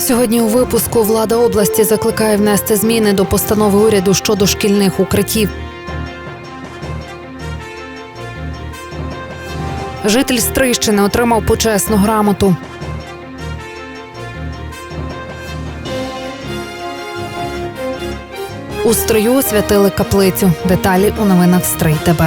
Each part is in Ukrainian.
Сьогодні у випуску влада області закликає внести зміни до постанови уряду щодо шкільних укриттів. Житель Стрийщини отримав почесну грамоту. У строю освятили каплицю. Деталі у новинах Стрий ТБ.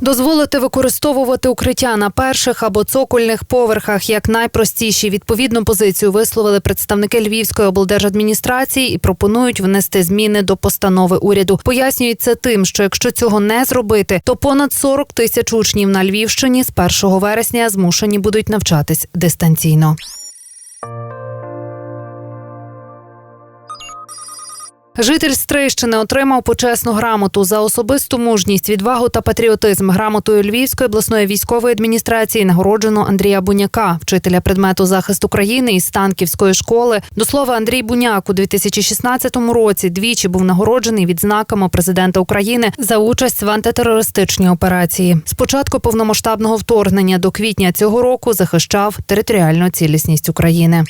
Дозволити використовувати укриття на перших або цокольних поверхах як найпростіші відповідну позицію висловили представники Львівської облдержадміністрації і пропонують внести зміни до постанови уряду. Пояснюють це тим, що якщо цього не зробити, то понад 40 тисяч учнів на Львівщині з 1 вересня змушені будуть навчатись дистанційно. Житель Стрийщини отримав почесну грамоту за особисту мужність, відвагу та патріотизм. Грамотою Львівської обласної військової адміністрації нагороджено Андрія Буняка, вчителя предмету захист України із Станківської школи. До слова, Андрій Буняк у 2016 році двічі був нагороджений відзнаками президента України за участь в антитерористичній операції. З початку повномасштабного вторгнення до квітня цього року захищав територіальну цілісність України.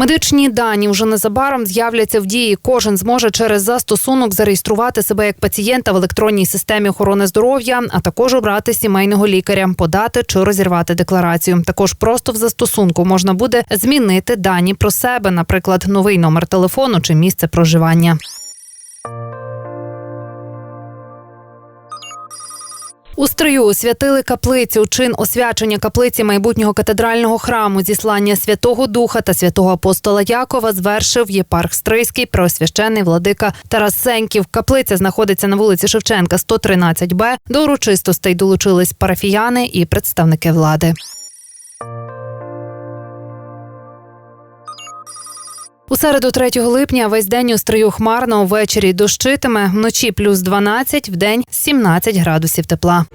Медичні дані вже незабаром з'являться в дії. Кожен зможе через застосунок зареєструвати себе як пацієнта в електронній системі охорони здоров'я, а також обрати сімейного лікаря, подати чи розірвати декларацію. Також просто в застосунку можна буде змінити дані про себе, наприклад, новий номер телефону чи місце проживання. У стрию освятили каплицю. Чин освячення каплиці майбутнього катедрального храму, зіслання Святого Духа та святого апостола Якова звершив єпарх Стрийський преосвящений владика Тарас Сеньків. Каплиця знаходиться на вулиці Шевченка, 113Б. До урочистостей долучились парафіяни і представники влади. У середу 3 липня весь день у стрию хмарно, ввечері дощитиме, вночі плюс 12, вдень 17 градусів тепла.